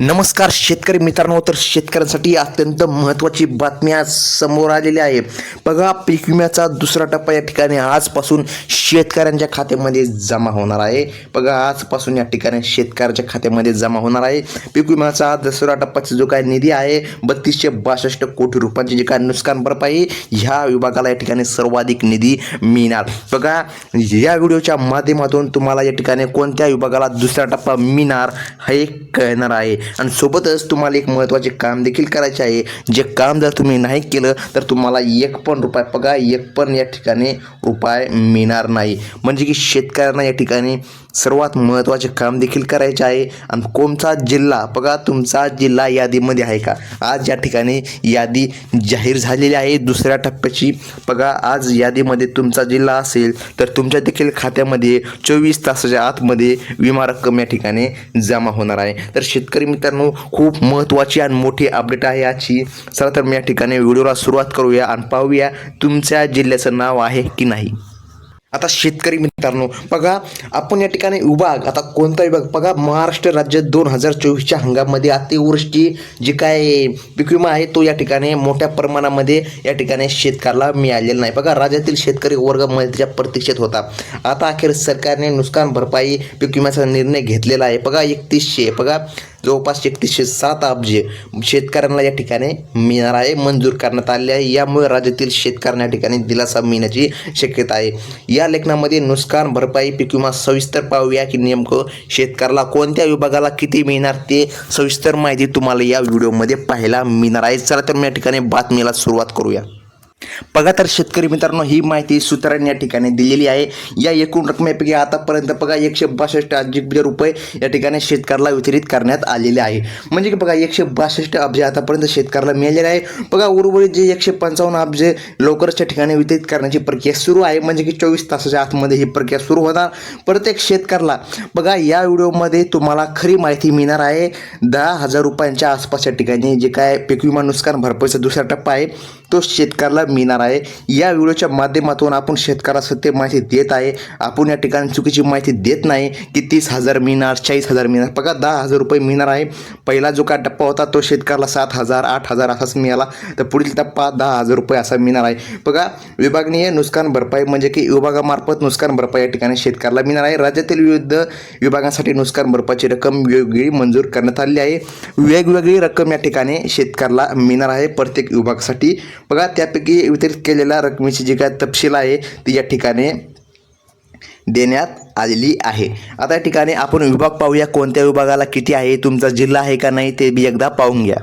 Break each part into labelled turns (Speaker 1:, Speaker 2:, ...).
Speaker 1: नमस्कार शेतकरी मित्रांनो तर शेतकऱ्यांसाठी अत्यंत महत्त्वाची बातम्या समोर आलेली आहे. बघा पीक विम्याचा दुसरा टप्पा या ठिकाणी आजपासून शेतकऱ्यांच्या खात्यामध्ये जमा होणार आहे. बघा आजपासून या ठिकाणी शेतकऱ्याच्या खात्यामध्ये जमा होणार आहे. पीक विम्याचा दुसरा टप्पाचा जो काय निधी आहे बत्तीसशे बासष्ट कोटी रुपयांची जे काय नुकसान भरपाई ह्या विभागाला या ठिकाणी सर्वाधिक निधी मिळणार. बघा या व्हिडिओच्या माध्यमातून तुम्हाला या ठिकाणी कोणत्या विभागाला दुसरा टप्पा मिळणार हे कळणार आहे. आणि सोबतच तुम्हाला एक महत्त्वाचे काम देखील करायचे आहे. जे काम जर तुम्ही नाही केलं तर तुम्हाला एक पण रुपये पगार एक पण या ठिकाणी रुपये मिळणार नाही. म्हणजे की शेतकऱ्यांना या ठिकाणी सर्वात महत्त्वाचे काम देखील करायचे आहे. आणि कोणता जिल्हा? बघा तुमचा जिल्हा यादीमध्ये आहे का? आज या ठिकाणी यादी जाहीर झालेली आहे. दुसऱ्या टप्प्याची. बघा आज यादीमध्ये तुमचा जिल्हा असेल तर तुमच्या देखील खात्यामध्ये चोवीस तासाच्या आतमध्ये विमा रक्कम या ठिकाणी जमा होणार आहे. तर शेतकरी मित्रांनो खूप महत्त्वाची आणि मोठी अपडेट आहे याची. चला तर मी या ठिकाणी व्हिडिओला सुरुवात करूया आणि पाहूया तुमच्या जिल्ह्याचं नाव आहे की नाही. आता शेतकरी मित्रांनो बघा आपण या ठिकाणी विभाग आता कोणता विभाग बघा महाराष्ट्र राज्य दोन हजार चोवीसच्या हंगामामध्ये अतिवृष्टी जी काय पीक विमा आहे तो या ठिकाणी मोठ्या प्रमाणामध्ये या ठिकाणी शेतकऱ्याला मिळालेला नाही. बघा राज्यातील शेतकरी वर्ग त्याच्या प्रतीक्षेत होता. आता अखेर सरकारने नुकसान भरपाई पीक विम्याचा निर्णय घेतलेला आहे. बघा एकतीसशे बघा जवळपास एकतीसशे सात अब्ज शेतकऱ्यांना या ठिकाणी मिळणार आहे मंजूर करण्यात आले आहे. यामुळे राज्यातील शेतकऱ्यांना या ठिकाणी दिलासा मिळण्याची शक्यता आहे. या लेखनामध्ये नुकसान भरपाई पीक विमा सविस्तर पाहूया की नेमकं शेतकऱ्याला कोणत्या विभागाला किती मिळणार ते सविस्तर माहिती तुम्हाला या व्हिडिओमध्ये पाहायला मिळणार आहे. चला तर मी या ठिकाणी बातमीला सुरुवात करूया. बघा तर शेतकरी मित्रांनो ही माहिती सूत्रांनी या ठिकाणी दिलेली आहे. या एकूण रकमेपैकी आतापर्यंत बघा एकशे बासष्ट अब्ज रुपये या ठिकाणी शेतकऱ्याला वितरित करण्यात आलेले आहे. म्हणजे की बघा एकशे बासष्ट अब्ज आतापर्यंत शेतकऱ्याला मिळालेले आहे. बघा उर्वरित जे एकशे पंचावन्न अब्ज लवकरच्या ठिकाणी वितरित करण्याची प्रक्रिया सुरू आहे. म्हणजे की चोवीस तासाच्या आतमध्ये ही प्रक्रिया सुरू होणार. प्रत्येक शेतकऱ्याला बघा या व्हिडिओमध्ये तुम्हाला खरी माहिती मिळणार आहे. दहा हजार रुपयांच्या आसपासच्या ठिकाणी जे काय पीक विमा नुकसान भरपाईचा दुसरा टप्पा आहे. तो शेतकऱ्याला मिळणार आहे. या व्हिडिओच्या माध्यमातून आपण शेतकऱ्याला सत्य माहिती देत आहे. आपण या ठिकाणी चुकीची माहिती देत नाही की तीस हजार मिळणार चाळीस हजार मिळणार. बघा दहा हजार रुपये मिळणार आहे. पहिला जो काय टप्पा होता तो शेतकऱ्याला सात हजार आठ हजार असाच मिळाला. तर पुढील टप्पा दहा हजार रुपये असा मिळणार आहे. बघा विभागनीय नुकसान भरपाई म्हणजे की विभागामार्फत नुकसान भरपाई या ठिकाणी शेतकऱ्याला मिळणार आहे. राज्यातील विविध विभागांसाठी नुकसान भरपाईची रक्कम वेगवेगळी मंजूर करण्यात आली आहे. वेगवेगळी रक्कम या ठिकाणी शेतकऱ्याला मिळणार आहे. प्रत्येक विभागासाठी बघा त्यापैकी वितरित केलेल्या रकमेची जी काय तपशील आहे ती या ठिकाणी देण्यात आलेली आहे. आता या ठिकाणी आपण विभाग पाहूया कोणत्या विभागाला किती आहे तुमचा जिल्हा आहे का नाही ते बी एकदा पाहून घ्या.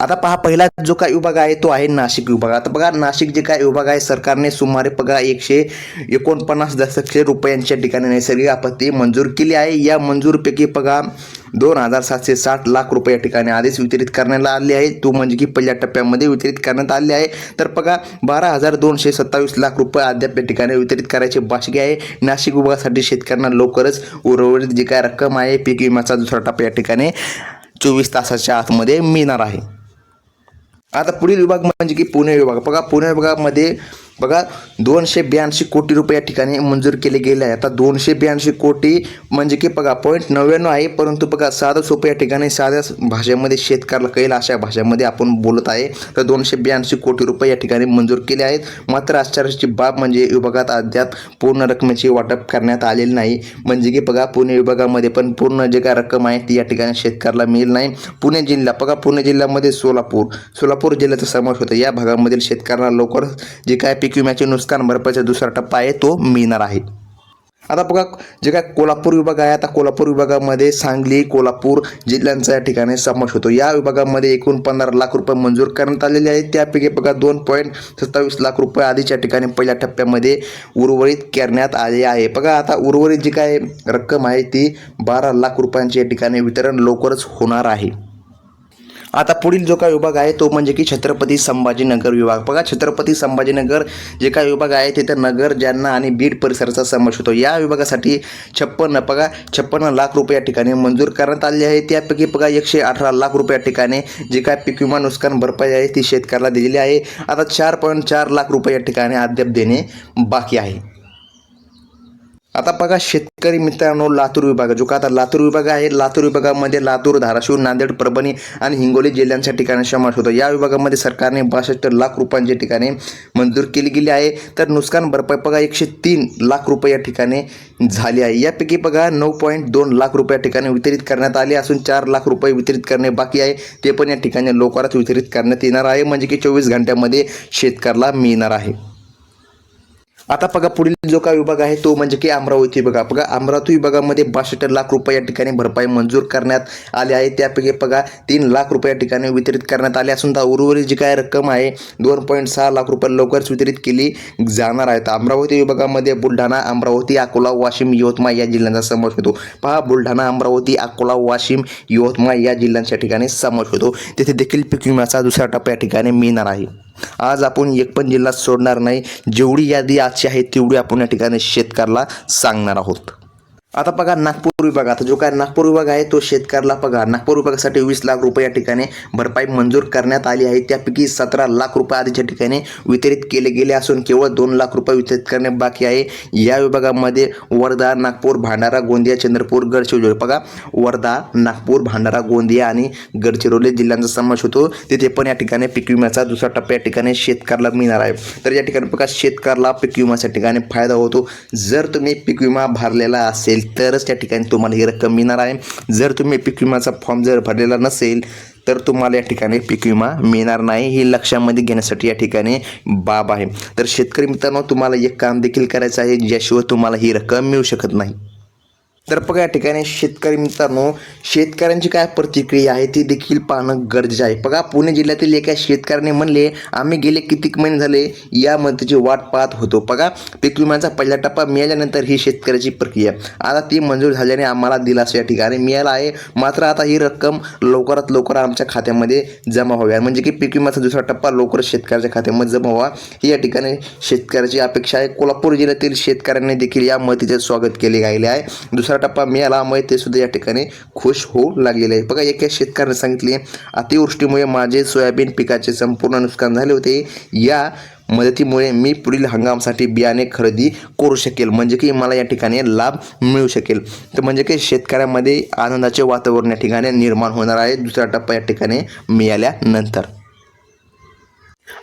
Speaker 1: आता पहा पहिला जो काय विभाग आहे तो आहे नाशिक विभाग. आता बघा नाशिक जे काय विभाग आहे सरकारने सुमारे बघा एकशे एकोणपन्नास दशलक्ष रुपयांच्या ठिकाणी नैसर्गिक आपत्ती मंजूर केली आहे. या मंजूरपैकी बघा दोन हजार सातशे साठ लाख रुपये या ठिकाणी आधीच वितरित करण्यात आले आहे तो म्हणजे की पहिल्या टप्प्यामध्ये वितरित करण्यात आले आहे. तर बघा बारा हजार दोनशे सत्तावीस लाख रुपये अद्याप या ठिकाणी वितरित करायचे बाकी आहे. नाशिक विभागासाठी शेतकऱ्यांना लवकरच उर्वरित जी काय रक्कम आहे पीक विम्याचा दुसरा टप्पा या ठिकाणी चोवीस तासाच्या आतमध्ये मिळणार आहे. आता पुढील विभाग म्हणजे की पुणे विभाग. बघा पुणे विभागामध्ये बघा दोनशे ब्याऐंशी कोटी रुपये या ठिकाणी मंजूर केले गेले आहे. आता दोनशे ब्याऐंशी कोटी म्हणजे की बघा पॉईंट नव्याण्णव आहे परंतु बघा साधं सोपं या ठिकाणी साध्या भाषेमध्ये शेतकऱ्याला कळेल अशा भाषेमध्ये आपण बोलत आहे. तर दोनशे ब्याऐंशी कोटी रुपये या ठिकाणी मंजूर केले आहेत. मात्र आश्चर्याची बाब म्हणजे विभागात अद्याप पूर्ण रकमेची वाटप करण्यात आलेली नाही. म्हणजे की बघा पुणे विभागामध्ये पण पूर्ण जे काय रक्कम आहे ती या ठिकाणी शेतकऱ्याला मिळेल नाही. पुणे जिल्हा बघा पुणे जिल्ह्यामध्ये सोलापूर सोलापूर जिल्ह्याचा समावेश होता. या भागामधील शेतकऱ्यांना लवकर जे काय पीक विम्याचे पुरस्कार मरपाचा दुसरा टप्पा आहे तो मिळणार आहे. आता बघा जे काय कोल्हापूर विभाग आहे आता कोल्हापूर विभागामध्ये सांगली कोल्हापूर जिल्ह्यांचा या ठिकाणी समावेश होतो. या विभागामध्ये एकूण पंधरा लाख रुपये मंजूर करण्यात आलेले आहेत. त्यापैकी बघा दोन पॉईंट सत्तावीस लाख रुपये आधीच्या ठिकाणी पहिल्या टप्प्यामध्ये उर्वरित करण्यात आले आहे. बघा आता उर्वरित जी काय रक्कम आहे ती बारा लाख रुपयांच्या ठिकाणी वितरण लवकरच होणार आहे. आता पुढील जो काय विभाग आहे तो म्हणजे की छत्रपती संभाजीनगर विभाग. बघा छत्रपती संभाजीनगर जे काय विभाग आहे तिथं नगर जालना आणि बीड परिसराचा समावेश होतो. या विभागासाठी छप्पन्न बघा छप्पन्न लाख रुपये या ठिकाणी मंजूर करण्यात आले आहे. त्यापैकी बघा एकशे अठरा लाख रुपये या ठिकाणी जे काय पीक विमा नुकसान भरपाई आहे ती शेतकऱ्याला दिलेली आहे. आता चार पॉईंट चार लाख रुपये या ठिकाणी अद्याप देणे बाकी आहे. आता बघा शेतकरी मित्रांनो लातूर विभाग. जो का आता लातूर विभाग आहे लातूर विभागामध्ये लातूर धाराशिव नांदेड परभणी आणि हिंगोली जिल्ह्यांच्या ठिकाणी समावेश होतो. या विभागामध्ये सरकारने बासष्ट लाख रुपयांच्या ठिकाणी मंजूर केली गेली आहे. तर नुकसान भरपाई बघा एकशे तीन लाख रुपये या ठिकाणी झाली आहे. यापैकी बघा नऊ पॉईंट दोन लाख रुपये या ठिकाणी वितरित करण्यात आले. असून चार लाख रुपये वितरित करणे बाकी आहे. ते पण या ठिकाणी लवकरच वितरित करण्यात येणार आहे. म्हणजे की चोवीस घंट्यामध्ये शेतकऱ्याला मिळणार आहे. आता बघा पुढील जो काय विभाग आहे तो म्हणजे की अमरावती विभाग. बघा अमरावती विभागामध्ये बासष्ट लाख रुपये या ठिकाणी भरपाई मंजूर करण्यात आली आहे. त्यापैकी बघा तीन लाख रुपये या ठिकाणी वितरित करण्यात आले असून त्या उर्वरित जी काय रक्कम आहे दोन पॉईंट सहा लाख रुपये लवकरच वितरित केली जाणार आहेत अमरावती विभागामध्ये बुलढाणा अमरावती अकोला वाशिम यवतमाळ या जिल्ह्यांचा समावेश होतो. पहा बुलढाणा अमरावती अकोला वाशिम यवतमाळ या जिल्ह्यांच्या ठिकाणी समावेश होतो. तिथे देखील पीक विम्याचा दुसरा टप्पा या ठिकाणी मिळणार आहे. आज आपण एक पण जिल्हा सोडणार नाही. जेवढी यादी आजची आहे तेवढी आपण या ठिकाणी शेतकऱ्याला सांगणार आहोत. आता बघा नागपूर विभाग आता जो काय नागपूर विभाग आहे तो शेतकऱ्याला बघा नागपूर विभागासाठी वीस लाख रुपये या ठिकाणी भरपाई मंजूर करण्यात आली आहे. त्यापैकी सतरा लाख रुपये आधीच्या ठिकाणी वितरित केले गेले असून केवळ दोन लाख रुपये वितरित करणे बाकी आहे. या विभागामध्ये वर्धा नागपूर भांडारा गोंदिया चंद्रपूर गडचिरोली. बघा वर्धा नागपूर भांडारा गोंदिया आणि गडचिरोली जिल्ह्यांचा समावेश होतो. तिथे पण या ठिकाणी पीक विम्याचा दुसरा टप्पा या ठिकाणी शेतकऱ्याला मिळणार आहे. तर या ठिकाणी बघा शेतकऱ्याला पीक विम्याच्या ठिकाणी फायदा होतो. जर तुम्ही पीक विमा भरलेला असेल तरच त्या ठिकाणी तुम्हाला ही रक्कम मिळणार आहे. जर तुम्ही पीक विम्याचा फॉर्म जर भरलेला नसेल तर तुम्हाला या ठिकाणी पीक विमा मिळणार नाही. ही लक्षामध्ये घेण्यासाठी या ठिकाणी बाब आहे. तर शेतकरी मित्रांनो तुम्हाला एक काम देखील करायचं आहे ज्याशिवाय तुम्हाला ही रक्कम मिळू शकत नाही. तर बघा या ठिकाणी शेतकरी मित्रांनो शेतकऱ्यांची काय प्रतिक्रिया आहे ती देखील पाहणं गरजेचं आहे. बघा पुणे जिल्ह्यातील एका शेतकऱ्याने म्हणले आम्ही गेले कितीक महिने झाले या मदतीची वाट पाहत होतो. बघा पीक विम्याचा पहिला टप्पा मिळाल्यानंतर ही शेतकऱ्याची प्रक्रिया आता ती मंजूर झाल्याने आम्हाला दिलासा या ठिकाणी मिळाला आहे. मात्र आता ही रक्कम लवकरात लवकर आमच्या खात्यामध्ये जमा व्हावी. म्हणजे की पीक विम्याचा दुसरा टप्पा लवकर शेतकऱ्याच्या खात्यामध्ये जमा व्हावा. ही या ठिकाणी शेतकऱ्याची अपेक्षा आहे. कोल्हापूर जिल्ह्यातील शेतकऱ्यांनी देखील या मदतीचे स्वागत केले गेले आहे. दुसरा टप्पा मिळाल्यामुळे ते सुद्धा या ठिकाणी खुश होऊ लागलेले आहे. बघा एका शेतकऱ्याने सांगितले अतिवृष्टीमुळे माझे सोयाबीन पिकाचे संपूर्ण नुकसान झाले होते. या मदतीमुळे मी पुढील हंगामासाठी बियाणे खरेदी करू शकेल. म्हणजे की मला या ठिकाणी लाभ मिळू शकेल. तर म्हणजे की शेतकऱ्यामध्ये आनंदाचे वातावरण या ठिकाणी निर्माण होणार आहे. दुसरा टप्पा या ठिकाणी मिळाल्यानंतर.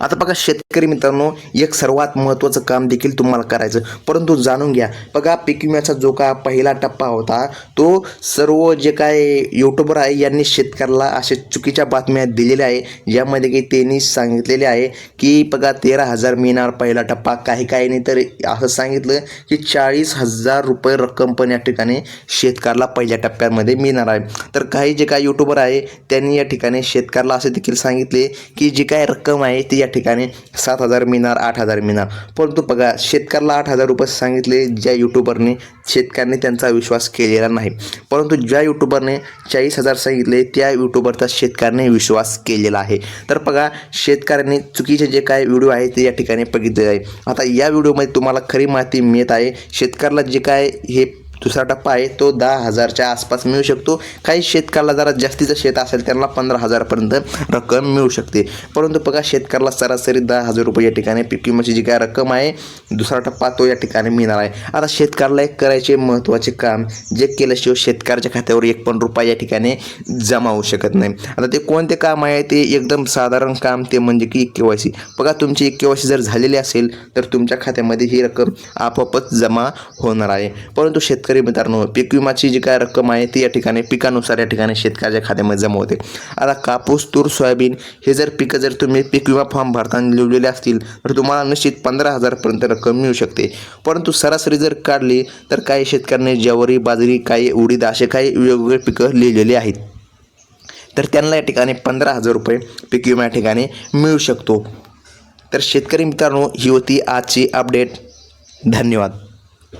Speaker 1: आता बघा शेतकरी मित्रांनो एक सर्वात महत्त्वाचं काम देखील तुम्हाला करायचं परंतु जाणून घ्या बघा पीक विम्याचा जो का पहिला टप्पा होता तो सर्व जे काय यूट्यूबर आहे यांनी शेतकऱ्याला अशा चुकीच्या बातम्या दिलेल्या आहे ज्यामध्ये की त्यांनी सांगितलेले आहे की बघा तेरा हजार मिळणार पहिला टप्पा काही काही नाही तर असं सांगितलं की चाळीस हजार रुपये रक्कम पण या ठिकाणी शेतकऱ्याला पहिल्या टप्प्यामध्ये मिळणार आहे. तर काही जे काय यूट्यूबर आहे त्यांनी या ठिकाणी शेतकऱ्याला असे देखील सांगितले की जी काय रक्कम आहे ती या ठिकाणी सात हजार मिळणार आठ हजार मिळणार. परंतु बघा शेतकऱ्याला आठ हजार रुपये सांगितले ज्या यूट्यूबरने शेतकऱ्यांनी त्यांचा विश्वास केलेला नाही. परंतु ज्या यूट्यूबरने चाळीस हजार सांगितले त्या यूट्यूबरचा शेतकऱ्याने विश्वास केलेला आहे. तर बघा शेतकऱ्यांनी चुकीचे जे काय व्हिडिओ आहे ते या ठिकाणी बघितले आहे. आता या व्हिडिओमध्ये तुम्हाला खरी माहिती मिळत आहे शेतकऱ्याला जे काय हे दुसरा टप्पा आहे तो दहा हजारच्या आसपास मिळू शकतो. काही शेतकऱ्याला जरा जास्तीचं शेत असेल त्यांना पंधरा हजारपर्यंत रक्कम मिळू शकते. परंतु बघा शेतकऱ्याला सरासरी दहा हजार रुपये या ठिकाणी पीक विम्याची जी काय रक्कम आहे दुसरा टप्पा तो या ठिकाणी मिळणार आहे. आता शेतकऱ्याला एक करायचे महत्त्वाचे काम जे केल्याशिवाय शेतकऱ्याच्या खात्यावर एक पण रुपया या ठिकाणी जमा होऊ शकत नाही. आता ते कोणते काम आहे ते एकदम साधारण काम ते म्हणजे की के वाय सी. बघा तुमची के वाय सी जर झालेली असेल तर तुमच्या खात्यामध्ये ही रक्कम आपोआपच जमा होणार आहे. परंतु शेतकरी मित्रांनो पीक विमाची जी काय रक्कम आहे ती या ठिकाणी पिकानुसार या ठिकाणी शेतकऱ्याच्या खात्यामध्ये जमा होते. आता कापूस तूर सोयाबीन हे जर पिकं जर तुम्ही पीक विमा फॉर्म भरताना लिहिलेले असतील तर तुम्हाला निश्चित पंधरा हजारपर्यंत रक्कम मिळू शकते. परंतु सरासरी जर काढली तर काही शेतकऱ्यांनी ज्वारी बाजरी काही उडीद असे काही वेगवेगळे पिकं लिहिलेली आहेत. तर त्यांना या ठिकाणी पंधरा हजार रुपये पीक विमा या ठिकाणी मिळू शकतो. तर शेतकरी मित्रांनो ही होती आजची अपडेट धन्यवाद.